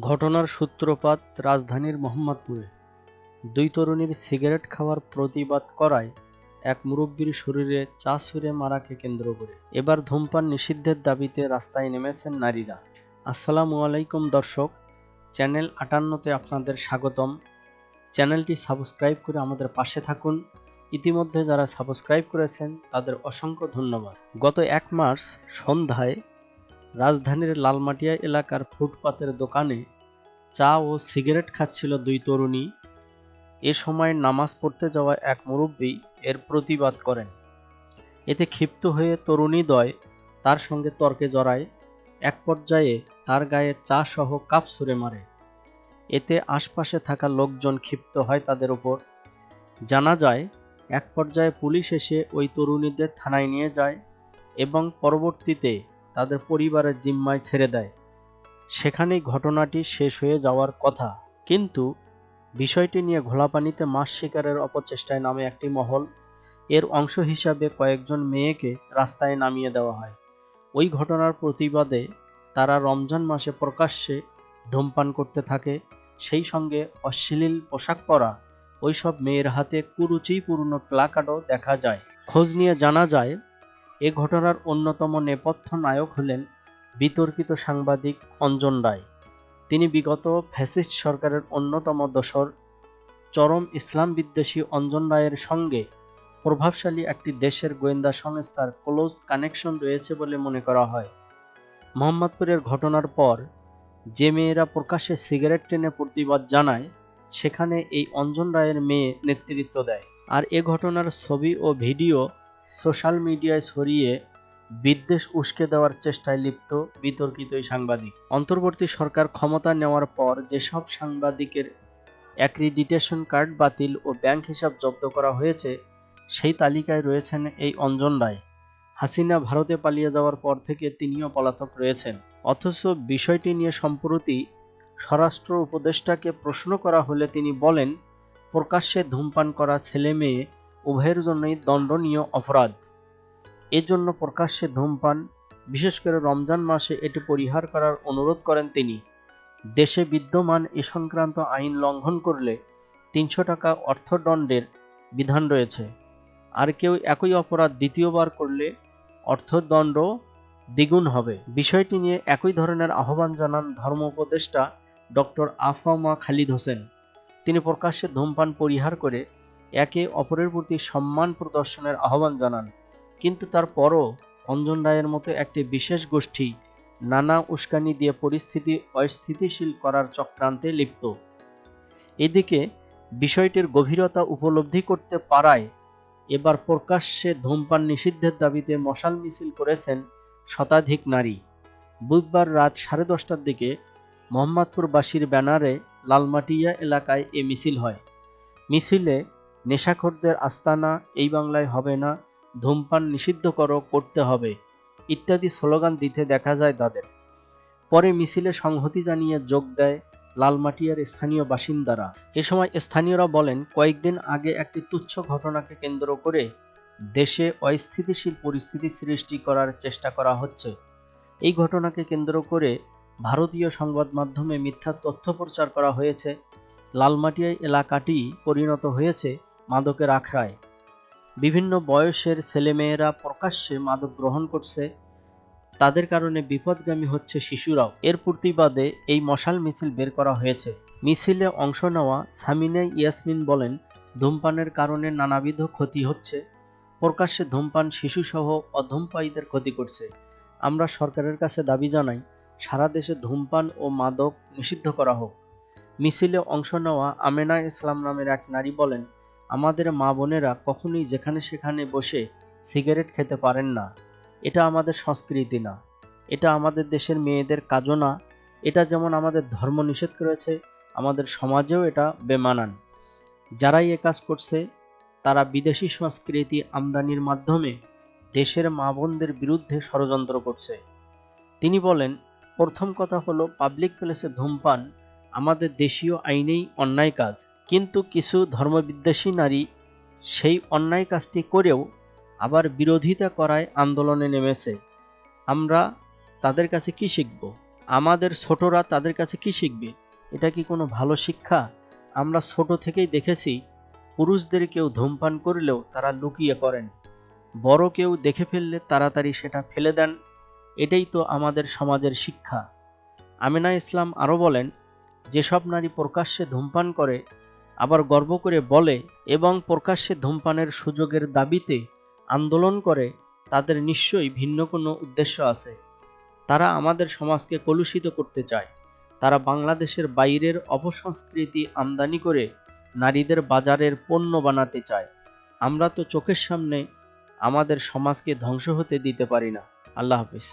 ঘটনার সূত্রপাত রাজধানীর মোহাম্মদপুরে। দুই তরুণীর সিগারেট খাওয়ার প্রতিবাদ করায় এক মুরব্বীর শরীরে চা ছুঁড়ে মারাকে কেন্দ্র করে। এবার ধূমপান নিষিদ্ধের দাবিতে রাস্তায় নেমেছেন নারীরা। আসসালামু আলাইকুম দর্শক, চ্যানেল আটান্নতে আপনাদের স্বাগতম। চ্যানেলটি সাবস্ক্রাইব করে আমাদের পাশে থাকুন। ইতিমধ্যে যারা সাবস্ক্রাইব করেছেন, তাদের অসংখ্য ধন্যবাদ। গত এক মার্চ সন্ধ্যায় রাজধানীর লালমাটিয়া এলাকার ফুটপাতের দোকানে চা ও সিগারেট খাচ্ছিল দুই তরুণী। এ সময় নামাজ পড়তে যাওয়া এক মুরব্বী এর প্রতিবাদ করেন। এতে ক্ষিপ্ত হয়ে তরুণী তরুণীদ্বয় তার সঙ্গে তর্কে জড়ায়। এক পর্যায়ে তার গায়ে চা সহ কাপ ছুঁড়ে মারে। এতে আশপাশে থাকা লোকজন ক্ষিপ্ত হয় তাদের ওপর। জানা যায়, এক পর্যায়ে পুলিশ এসে ওই তরুণীদের থানায় নিয়ে যায় এবং পরবর্তীতে তাদের পরিবারের জিম্মায় ছেড়ে দেয়। সেখানেই ঘটনাটি শেষ হয়ে যাওয়ার কথা। কিন্তু বিষয়টি নিয়ে ঘোলাপানিতে মাছ শিকারের অপচেষ্টায় নামে একটি মহল। এর অংশ হিসাবে কয়েকজন মেয়েকে রাস্তায় নামিয়ে দেওয়া হয়। ওই ঘটনার প্রতিবাদে তারা রমজান মাসে প্রকাশ্যে ধূমপান করতে থাকে। সেই সঙ্গে অশ্লীল পোশাক পরা ওইসব মেয়ের হাতে কুরুচিপূর্ণ প্লাকার্ডও দেখা যায়। খোঁজ নিয়ে জানা যায় এ ঘটনার অন্যতম নেপথ্য নায়ক হলেন বিতর্কিত সাংবাদিক অঞ্জন রায়। তিনি বিগত ফ্যাসিস্ট সরকারের অন্যতম দোসর, চরম ইসলাম বিদ্বেষী অঞ্জন রায়ের সঙ্গে প্রভাবশালী একটি দেশের গোয়েন্দা সংস্থার ক্লোজ কানেকশন রয়েছে বলে মনে করা হয়। মোহাম্মদপুরের ঘটনার পর যে মেয়েরা প্রকাশ্যে সিগারেট টেনে প্রতিবাদ জানায়, সেখানে এই অঞ্জন রায়ের মেয়ে নেতৃত্ব দেয়। আর এ ঘটনার ছবি ও ভিডিও সোশ্যাল মিডিয়ায় ছড়িয়ে বিদ্বেষ উস্কে দেওয়ার চেষ্টায় লিপ্ত বিতর্কিত এই সাংবাদিক। অন্তর্বর্তী সরকার ক্ষমতা নেওয়ার পর যেসব সাংবাদিকের অ্যাক্রিডিটেশন কার্ড বাতিল ও ব্যাংক হিসাব জব্দ করা হয়েছে, সেই তালিকায় রয়েছেন এই অঞ্জন রায়। হাসিনা ভারতে পালিয়ে যাওয়ার পর থেকে তিনিও পলাতক রয়েছেন। অথচ বিষয়টি নিয়ে সম্প্রতি স্বরাষ্ট্র উপদেষ্টাকে প্রশ্ন করা হলে তিনি বলেন, প্রকাশ্যে ধূমপান করা ছেলে মেয়ে উভয়ের জন্যই দণ্ডনীয় অপরাধ। এজন্য প্রকাশ্যে ধূমপান, বিশেষ করে রমজান মাসে এটি পরিহার করার অনুরোধ করেন তিনি। দেশে বিদ্যমান এ সংক্রান্ত আইন লঙ্ঘন করলে তিনশো টাকা অর্থদণ্ডের বিধান রয়েছে। আর কেউ একই অপরাধ দ্বিতীয়বার করলে অর্থদণ্ড দ্বিগুণ হবে। বিষয়টি নিয়ে একই ধরনের আহ্বান জানান ধর্ম উপদেষ্টা ডক্টর আফামা খালিদ হোসেন। তিনি প্রকাশ্যে ধূমপান পরিহার করে একে অপরের প্রতি সম্মান প্রদর্শনের আহ্বান জানান। কিন্তু তারপরও অঞ্জন রায়ের মতো একটি বিশেষ গোষ্ঠী নানা উস্কানি দিয়ে পরিস্থিতি অস্থিতিশীল করার চক্রান্তে লিপ্ত। এদিকে বিষয়টির গভীরতা উপলব্ধি করতে পারায় এবার প্রকাশ্যে ধূমপান নিষিদ্ধের দাবিতে মশাল মিছিল করেছেন শতাধিক নারী। বুধবার রাত সাড়ে দশটার দিকে মোহাম্মদপুরবাসীর ব্যানারে লালমাটিয়া এলাকায় এ মিছিল হয়। মিছিলে নেশাখোরদের আস্তানা, এই বাংলায় হবে না, ধূমপান নিষিদ্ধ করো, করতে হবে, ইত্যাদি স্লোগান দিতে দেখা যায় তাদের। পরে মিছিলে সংহতি জানিয়ে যোগ দেয় লালমাটিয়ার স্থানীয় বাসিন্দারা। এ সময় স্থানীয়রা বলেন, কয়েকদিন আগে একটি তুচ্ছ ঘটনাকে কেন্দ্র করে দেশে অস্থিতিশীল পরিস্থিতি সৃষ্টি করার চেষ্টা করা হচ্ছে। এই ঘটনাকে কেন্দ্র করে ভারতীয় সংবাদ মাধ্যমে মিথ্যা তথ্য প্রচার করা হয়েছে। লালমাটিয়া এলাকাটি পরিণত হয়েছে মাদকের আখড়ায়। বিভিন্ন বয়সের ছেলেমেয়েরা প্রকাশ্যে মাদক গ্রহণ করছে। তাদের কারণে বিপদগামী হচ্ছে শিশুরাও। এর প্রতিবাদে এই মশাল মিছিল বের করা হয়েছে। মিছিলে অংশ নেওয়া সামিনা ইয়াসমিন বলেন, ধূমপানের কারণে নানাবিধ ক্ষতি হচ্ছে। প্রকাশ্যে ধূমপান শিশুসহ অধূমপায়ীদের ক্ষতি করছে। আমরা সরকারের কাছে দাবি জানাই, সারা দেশে ধূমপান ও মাদক নিষিদ্ধ করা হোক। মিছিলে অংশ নেওয়া আমেনা ইসলাম নামের এক নারী বলেন আমাদের মা বোনেরা কখনোই যেখানে সেখানে বসে সিগারেট খেতে পারেন না। এটা আমাদের সংস্কৃতি না। এটা আমাদের দেশের মেয়েদের কাজও না। এটা যেমন আমাদের ধর্ম নিষেধ করেছে, আমাদের সমাজেও এটা বেমানান। যারাই এ কাজ করছে, তারা বিদেশি সংস্কৃতি আমদানির মাধ্যমে দেশের মা বোনদের বিরুদ্ধে ষড়যন্ত্র করছে। তিনি বলেন, প্রথম কথা হলো পাবলিক প্লেসে ধূমপান আমাদের দেশীয় আইনেই অন্যায় কাজ। কিন্তু কিছু ধর্মবিদ্বেষী নারী সেই অন্যায় কাজটি করেও আবার বিরোধিতা করায় আন্দোলনে নেমেছে। আমরা তাদের কাছে কি শিখব? আমাদের ছোটরা তাদের কাছে কি শিখবে? এটা কি কোনো ভালো শিক্ষা? আমরা ছোট থেকেই দেখেছি, পুরুষদের কেউ ধূমপান করলেও তারা লুকিয়ে করেন বড় কেউ দেখে ফেললে তাড়াতাড়ি সেটা ফেলে দেন। এটাই তো আমাদের সমাজের শিক্ষা। আমিনা ইসলাম আরও বলেন, যেসব নারী প্রকাশ্যে ধূমপান করে আবার গর্ব করে বলে এবং প্রকাশ্যে ধূমপানের সুযোগের দাবিতে আন্দোলন করে, তাদের নিশ্চয়ই ভিন্ন কোনো উদ্দেশ্য আছে। তারা আমাদের সমাজকে কলুষিত করতে চায়। তারা বাংলাদেশের বাইরের অপসংস্কৃতি আমদানি করে নারীদের বাজারের পণ্য বানাতে চায়। আমরা তো চোখের সামনে আমাদের সমাজকে ধ্বংস হতে দিতে পারি না। আল্লাহ হাফিজ।